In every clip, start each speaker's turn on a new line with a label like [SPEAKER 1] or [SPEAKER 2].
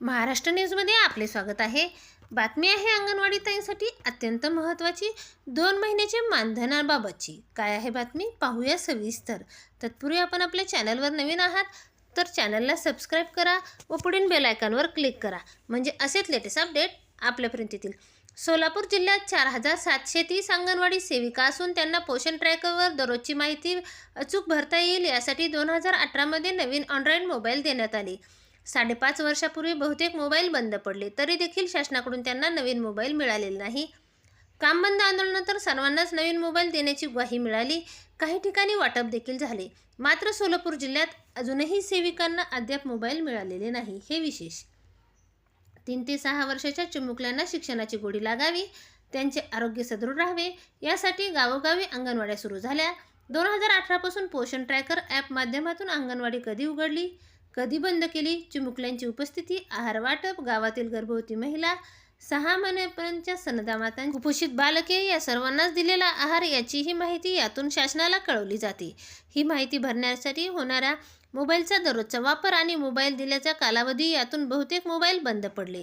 [SPEAKER 1] महाराष्ट्र न्यूजमध्ये आपले स्वागत आहे. बातमी आहे अंगणवाडी ताईंसाठी अत्यंत महत्त्वाची दोन महिन्याचे मानधनाबाबतची. काय आहे बातमी? पाहूया सविस्तर. तत्पूर्वी आपण आपल्या चॅनलवर नवीन आहात तर चॅनलला सबस्क्राईब करा व पुढील बेलायकॉनवर क्लिक करा. म्हणजे असेच लेटेस्ट अपडेट आपल्यापर्यंत येतील. सोलापूर जिल्ह्यात चार हजार सातशे तीस अंगणवाडी सेविका असून त्यांना पोषण ट्रॅकरवर दररोजची माहिती अचूक भरता येईल यासाठी दोन हजार अठरामध्ये नवीन ऑनलाईन मोबाईल देण्यात आले. साडेपाच वर्षापूर्वी बहुतेक मोबाईल बंद पडले तरी देखील शासनाकडून त्यांना नवीन मोबाईल मिळालेला नाही. काम बंद आंदोलनानंतर सर्वांनाच नवीन मोबाईल देण्याची ग्वाही मिळाली. काही ठिकाणी वाटप देखील झाले. मात्र सोलापूर जिल्ह्यात अजूनही सेविकांना अद्याप मोबाईल मिळालेले नाही. हे विशेष. तीन ते सहा वर्षाच्या चिमुकल्यांना शिक्षणाची गोडी लागावी त्यांचे आरोग्य सदृढ राहावे यासाठी गावोगावी अंगणवाड्या सुरू झाल्या. दोन हजार अठरापासून पोषण ट्रॅकर ॲप माध्यमातून अंगणवाडी कधी उघडली? कधी बंद केली? चिमुकल्यांची उपस्थिती आहार वाटप गावातील गर्भवती महिला सहा महिन्यापर्यंतच्या सनदामाता कुपोषित बालके या सर्वांनाच दिलेला आहार याचीही माहिती यातून शासनाला कळवली जाते. ही माहिती भरण्यासाठी होणाऱ्या मोबाईलचा दररोजचा वापर आणि मोबाईल दिल्याचा कालावधी यातून बहुतेक मोबाईल बंद पडले.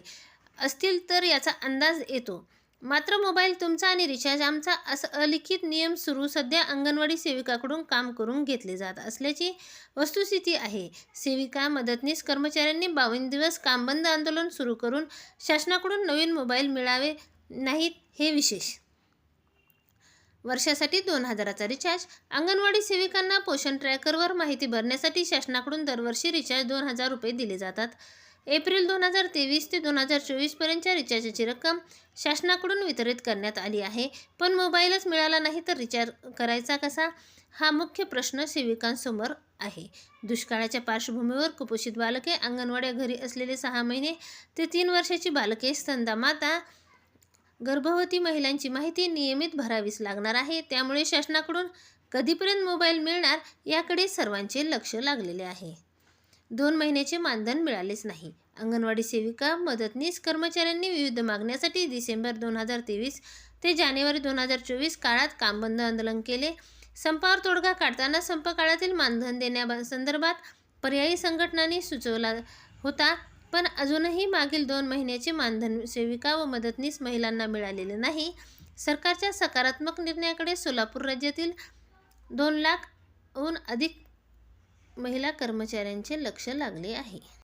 [SPEAKER 1] असतील तर याचा अंदाज येतो. मात्र मोबाईल तुमचा आणि रिचार्ज आमचा असं अलिखित नियम सुरू सध्या अंगणवाडी सेविकाकडून काम करून घेतले जात असल्याची वस्तुस्थिती आहे. सेविका मदतनीस कर्मचाऱ्यांनी बावन्न दिवस काम बंद आंदोलन सुरू करून शासनाकडून नवीन मोबाईल मिळावे नाहीत हे विशेष. वर्षासाठी दोन हजाराचा रिचार्ज. अंगणवाडी सेविकांना पोषण ट्रॅकरवर माहिती भरण्यासाठी शासनाकडून दरवर्षी रिचार्ज दोन हजार रुपये दिले जातात. एप्रिल दोन हजार तेवीस ते दोन हजार चोवीसपर्यंतच्या रिचार्जची रक्कम शासनाकडून वितरित करण्यात आली आहे. पण मोबाईलच मिळाला नाही तर रिचार्ज करायचा कसा? हा मुख्य प्रश्न सेविकांसमोर आहे. दुष्काळाच्या पार्श्वभूमीवर कुपोषित बालके अंगणवाड्या घरी असलेले सहा महिने ते तीन वर्षाची बालके स्तंदा माता गर्भवती महिलांची माहिती नियमित भरावीच लागणार आहे. त्यामुळे शासनाकडून कधीपर्यंत मोबाईल मिळणार याकडे सर्वांचे लक्ष लागलेले आहे. दोन महिन्याचे मानधन मिळालेच नाही. अंगणवाडी सेविका मदतनीस कर्मचाऱ्यांनी विविध मागण्यासाठी डिसेंबर दोन हजार तेवीस ते जानेवारी दोन हजार चोवीस काळात कामबंद आंदोलन केले. संपावर तोडगा काढताना संप काळातील मानधन देण्यासंदर्भात पर्यायी संघटनांनी सुचवला होता पण अजूनही मागील दोन महिन्याचे मानधन सेविका व मदतनीस महिलांना मिळालेले नाही. सरकारच्या सकारात्मक निर्णयाकडे सोलापूर राज्यातील दोन लाखहून अधिक महिला कर्मचाऱ्यांचे लक्ष लागले आहे.